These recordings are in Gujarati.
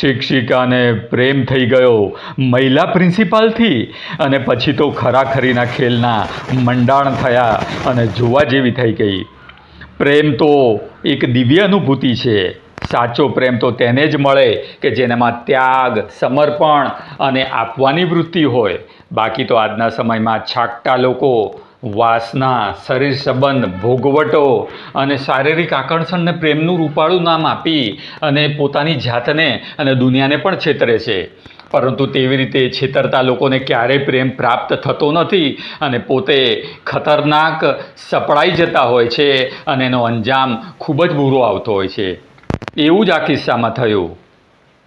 શિક્ષિકાને પ્રેમ થઈ ગયો મહિલા પ્રિન્સિપાલથી અને પછી તો ખરાખરીના ખેલના મંડાણ થયા અને જોવા જેવી થઈ ગઈ. પ્રેમ તો એક દિવ્ય અનુભૂતિ છે. સાચો પ્રેમ તો તેને જ મળે કે જેનામાં ત્યાગ, સમર્પણ અને આપવાની વૃત્તિ હોય. બાકી તો આજના સમયમાં છાકટા લોકો વાસના, શરીર સંબંધ, ભોગવટો અને શારીરિક આકર્ષણને પ્રેમનું રૂપાળું નામ આપી અને પોતાની જાતને અને દુનિયાને પણ છેતરે છે. પરંતુ તેવી રીતે છેતરતા લોકોને ક્યારેય પ્રેમ પ્રાપ્ત થતો નથી અને પોતે ખતરનાક, સપડાઈ જતા હોય છે અને એનો અંજામ ખૂબ જ બુરો આવતો હોય છે. એવું જ આ કિસ્સામાં થયું.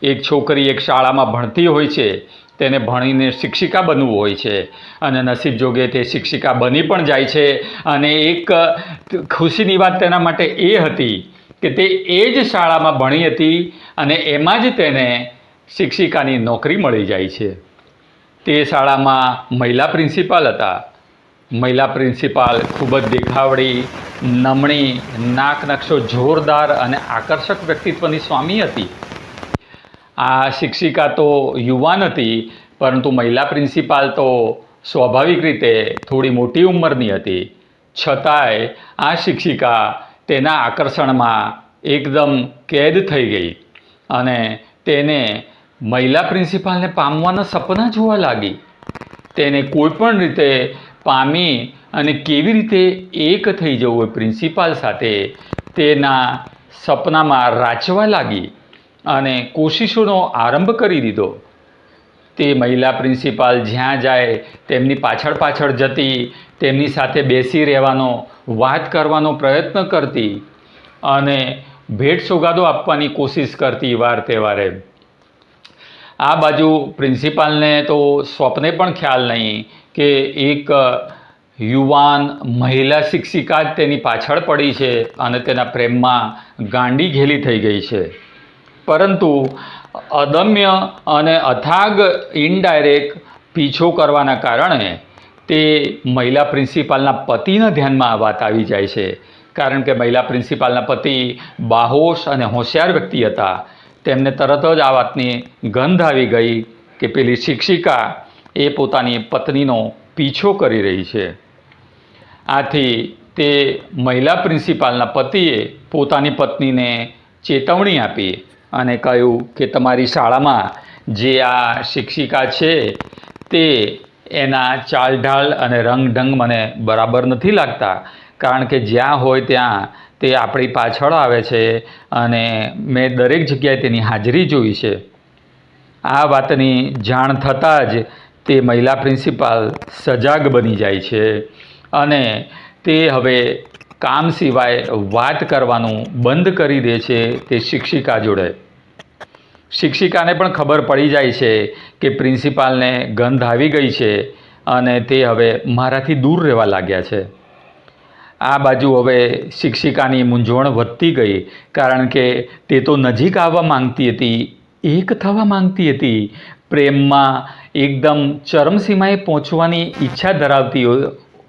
એક છોકરી એક શાળામાં ભણતી હોય છે. તેને ભણીને શિક્ષિકા બનવું હોય છે. અને નસીબ જોગે તે શિક્ષિકા બની પણ જાય છે. અને એક ખુશીની વાત તેના માટે એ હતી કે તે એ જ શાળામાં ભણી હતી અને એમાં જ તેને શિક્ષિકાની નોકરી મળી જાય છે. તે શાળામાં મહિલા પ્રિન્સિપાલ હતા. મહિલા પ્રિન્સિપાલ ખૂબ જ દેખાવડી, નમણી નાક નકશો જોરદાર અને આકર્ષક વ્યક્તિત્વની સ્વામી હતી. આ શિક્ષિકા તો યુવાન હતી, પરંતુ મહિલા પ્રિન્સિપાલ તો સ્વાભાવિક રીતે થોડી મોટી ઉંમરની હતી. છતાંય આ શિક્ષિકા તેના આકર્ષણમાં એકદમ કેદ થઈ ગઈ અને તેને મહિલા પ્રિન્સિપાલને પામવાના સપના જોવા લાગી. તેને કોઈપણ રીતે પામી અને કેવી રીતે એક થઈ જવું પ્રિન્સિપાલ સાથે તેના સપનામાં રાચવા લાગી. અને કોશિશોનો આરંભ કરી દીધો. તે મહિલા પ્રિન્સિપાલ જ્યાં જાય, તેમની પાછળ પાછળ જતી, તેમની સાથે બેસી રહેવાનો, વાત કરવાનો પ્રયત્ન કરતી અને ભેટ સોગાદો આપવાની કોશિશ કરતી વાર તહેવારે. આ બાજુ પ્રિન્સિપાલને તો સ્વપ્ને પણ ખ્યાલ નહીં કે એક યુવાન મહિલા શિક્ષિકા જ તેની પાછળ પડી છે અને તેના પ્રેમમાં ગાંડી ઘેલી થઈ ગઈ છે. પરંતુ અદમ્ય અને અથાગ ઇનડાયરેક્ટ પીછો કરવાના કારણે તે મહિલા પ્રિન્સિપાલના પતિના ધ્યાનમાં આ વાત આવી જાય છે. કારણ કે મહિલા પ્રિન્સિપાલના પતિ બાહોશ અને હોશિયાર વ્યક્તિ હતા. તેમને તરત જ આ વાતની ગંધ આવી ગઈ કે પેલી શિક્ષિકા એ પોતાની પત્નીનો પીછો કરી રહી છે. આથી તે મહિલા પ્રિન્સિપાલના પતિએ પોતાની પત્નીને ચેતવણી આપી અને કહ્યું કે તમારી શાળામાં જે આ શિક્ષિકા છે, તે એના ચાલઢાલ અને રંગઢંગ મને બરાબર નથી લાગતા. કારણ કે જ્યાં હોય ત્યાં તે આપણી પાછળ આવે છે અને મેં દરેક જગ્યાએ તેની હાજરી જોઈ છે. આ વાતની જાણ થતાં જ તે મહિલા પ્રિન્સિપાલ સજાગ બની જાય છે અને તે હવે કામ સિવાય વાત કરવાનું બંધ કરી દે છે તે શિક્ષિકા જોડે. શિક્ષિકાને પણ ખબર પડી જાય છે કે પ્રિન્સિપાલને ગંધ આવી ગઈ છે અને તે હવે મારાથી દૂર રહેવા લાગ્યા છે. આ બાજુ હવે શિક્ષિકાની મૂંઝવણ વધતી ગઈ કારણ કે તે તો નજીક આવવા માંગતી હતી, એક થવા માંગતી હતી. પ્રેમમાં એકદમ ચરમસીમાએ પહોંચવાની ઈચ્છા ધરાવતી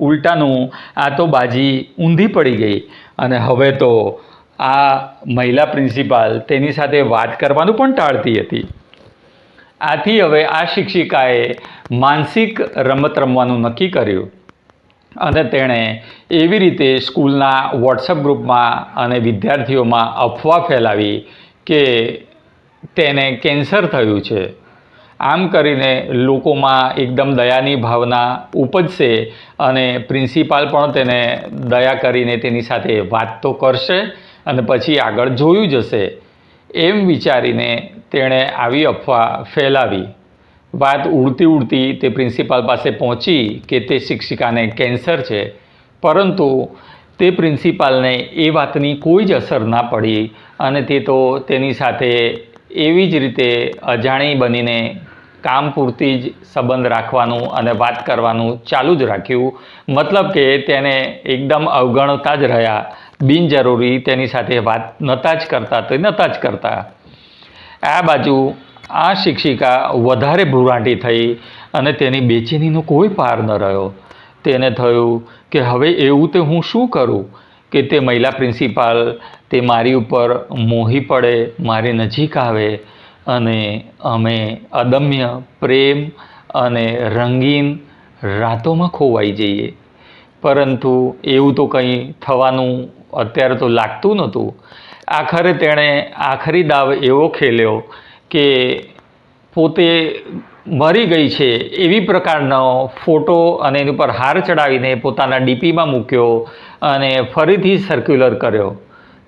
ઉલટાનું આ તો બાજી ઊંધી પડી ગઈ. અને હવે તો આ મહિલા પ્રિન્સિપાલ તેની સાથે વાત કરવાનું પણ ટાળતી હતી. આથી હવે આ શિક્ષિકાએ માનસિક રમત રમવાનું નક્કી કર્યું. અને તેણે એવી રીતે સ્કૂલના વોટ્સઅપ ગ્રુપમાં અને વિદ્યાર્થીઓમાં અફવા ફેલાવી કે તેને કેન્સર થયું છે. આમ કરીને લોકોમાં એકદમ દયાની ભાવના ઉપજશે અને પ્રિન્સિપાલ પણ તેને દયા કરીને તેની સાથે વાત તો કરશે અને પછી આગળ જોયું જશે એમ વિચારીને તેણે આવી અફવા ફેલાવી. વાત ઉડતી ઉડતી તે પ્રિન્સિપાલ પાસે પહોંચી કે તે શિક્ષિકાને કેન્સર છે, પરંતુ તે પ્રિન્સિપાલને એ વાતની કોઈ જ અસર ના પડી અને તે તો તેની સાથે એવી જ રીતે અજાણી બનીને કામ પૂરતી જ સંબંધ રાખવાનું અને વાત કરવાનું ચાલુ જ રાખ્યું. મતલબ કે તેને એકદમ અવગણતા જ રહ્યા. બિનજરૂરી તેની સાથે વાત નહોતા જ કરતા તો નહોતા જ કરતા. આ બાજુ આ શિક્ષિકા વધારે ભૂરાંટી થઈ અને તેની બેચેનીનો કોઈ પાર ન રહ્યો. તેને થયું કે હવે એવું તે હું શું કરું? કે તે મહિલા પ્રિન્સિપાલ, તે મારી ઉપર મોહી પડે, મારી નજીક આવે અને અમે અદમ્ય પ્રેમ અને રંગીન રાતોમાં ખોવાઈ જઈએ. પરંતુ એવું તો કંઈ થવાનું અત્યારે તો લાગતું નહોતું. આખરે તેણે આખરી દાવ એવો ખેલ્યો કે પોતે મરી ગઈ છે એવી પ્રકારનો ફોટો અને એની ઉપર હાર ચડાવીને પોતાના ડીપીમાં મૂક્યો અને ફરીથી સર્ક્યુલર કર્યો.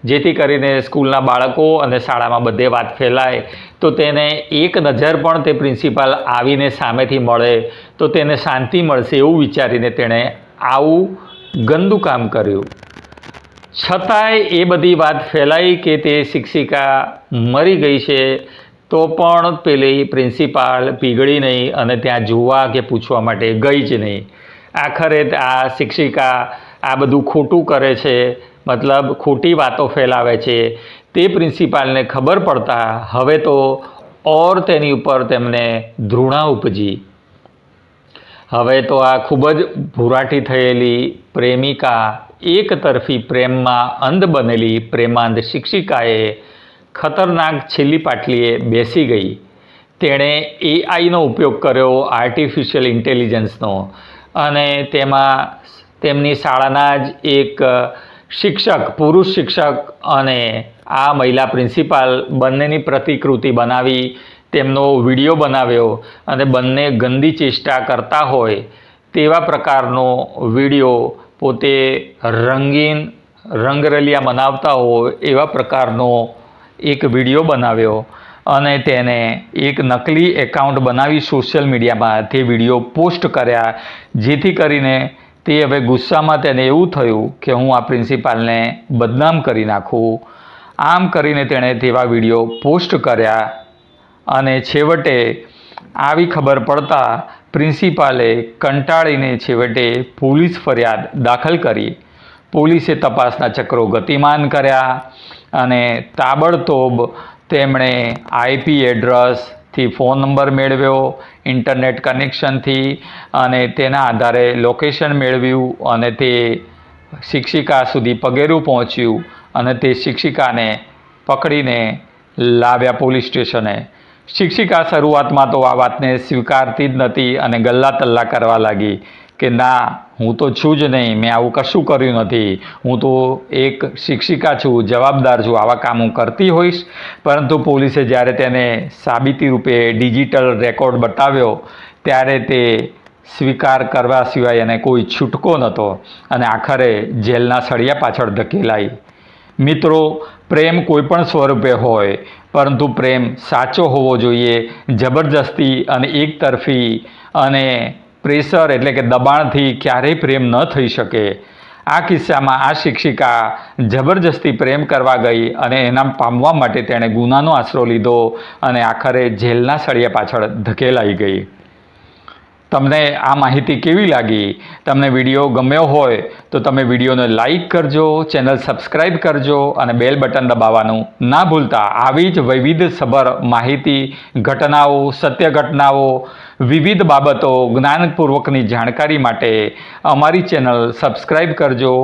જેથી કરીને સ્કૂલના બાળકો અને શાળામાં બધે વાત ફેલાય તો તેને એક નજર પણ તે પ્રિન્સિપાલ આવીને સામેથી મળે તો તેને શાંતિ મળશે એવું વિચારીને તેણે આવું ગંદુ કામ કર્યું. છતાંય એ બધી વાત ફેલાઈ કે તે શિક્ષિકા મરી ગઈ છે તો પણ પેલી પ્રિન્સિપાલ પીગળી નહીં અને ત્યાં જોવા કે પૂછવા માટે ગઈ જ નહીં. આખરે આ શિક્ષિકા આ બધું ખોટું કરે છે, મતલબ ખોટી વાતો ફેલાવે છે તે પ્રિન્સિપાલને ખબર પડતા હવે તો ઓર તેની ઉપર તેમને ધૃણા ઉપજી. હવે તો આ ખૂબ જ ભૂરાટી થયેલી પ્રેમિકા એક તરફી પ્રેમમાં અંધ બનેલી પ્રેમાંધ શિક્ષિકાએ ખતરનાક છેલ્લી પાટલીએ બેસી ગઈ. તેણે એઆઈનો ઉપયોગ કર્યો આર્ટિફિશિયલ ઇન્ટેલિજન્સનો અને તેમાં તેમની શાળાના જ એક શિક્ષક, પુરુષ શિક્ષક અને આ મહિલા પ્રિન્સિપાલ બંનેની પ્રતિકૃતિ બનાવી, તેમનો વીડિયો બનાવ્યો અને બંને ગંદી ચેષ્ટા કરતા હોય તેવા પ્રકારનો વીડિયો પોતે રંગીન રંગરલિયા મનાવતા હોય એવા પ્રકારનો એક વીડિયો બનાવ્યો અને તેને એક નકલી એકાઉન્ટ બનાવી સોશિયલ મીડિયામાં તે વીડિયો પોસ્ટ કર્યા, જેથી કરીને તે હવે ગુસ્સામાં તેને એવું થયું કે હું આ પ્રિન્સિપાલને બદનામ કરી નાખું. આમ કરીને તેણે તેવા વીડિયો પોસ્ટ કર્યા અને છેવટે આવી ખબર પડતા પ્રિન્સિપાલે કંટાળીને છેવટે પોલીસ ફરિયાદ દાખલ કરી. પોલીસે તપાસના ચક્રો ગતિમાન કર્યા અને તાબડતોબ તેમણે આઈપી એડ્રેસથી ફોન નંબર મેળવ્યો, ઇન્ટરનેટ કનેક્શનથી અને તેના આધારે લોકેશન મેળવ્યું અને તે શિક્ષિકા સુધી પગેરું પહોંચ્યું અને તે શિક્ષિકાને પકડીને લાવ્યા પોલીસ સ્ટેશને. શિક્ષિકા શરૂઆતમાં તો આ વાતને સ્વીકારતી જ નથી અને ગલ્લા તલ્લા કરવા લાગી કે ના, હું તો છું જ નહીં, મેં આવું કશું કર્યું નથી. હું તો એક શિક્ષિકા છું, જવાબદાર છું, આવા કામ હું કરતી હોઈશ. પરંતુ પોલીસે જ્યારે તેને સાબિતી રૂપે ડિજિટલ રેકોર્ડ બતાવ્યો, ત્યારે તે સ્વીકાર કરવા સિવાય એને કોઈ છૂટકો નહોતો અને આખરે જેલના સળિયા પાછળ ધકેલાઈ. મિત્રો પ્રેમ કોઈ પણ સ્વરૂપે હોય, પરંતુ પ્રેમ સાચો હોવો જોઈએ, જબરજસ્તી અને એકતરફી અને પ્રેશર એટલે કે દબાણથી ક્યારેય પ્રેમ ન થઈ શકે. આ કિસ્સામાં આ શિક્ષિકા જબરજસ્તી પ્રેમ કરવા ગઈ અને એના પામવા માટે તેણે ગુનાનો આશરો લીધો અને આખરે જેલના સળિયા પાછળ ધકેલાઈ ગઈ. તમને આ માહિતી કેવી લાગી? તમને વીડિયો ગમ્યો હોય તો તમે વિડીયોને લાઈક કરજો, ચેનલ સબસ્ક્રાઇબ કરજો અને બેલ બટન દબાવવાનું ના ભૂલતા. આવી જ વૈવિધ્યસભર માહિતી, ઘટનાઓ સત્ય ઘટનાઓ વિવિધ બાબતો જ્ઞાનપૂર્વકની જાણકારી માટે અમારી ચેનલ સબસ્ક્રાઈબ કરજો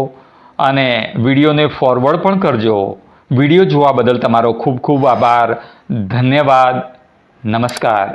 અને વિડીયોને ફોરવર્ડ પણ કરજો. વીડિયો જોવા બદલ તમારો ખૂબ ખૂબ આભાર. ધન્યવાદ. નમસ્કાર.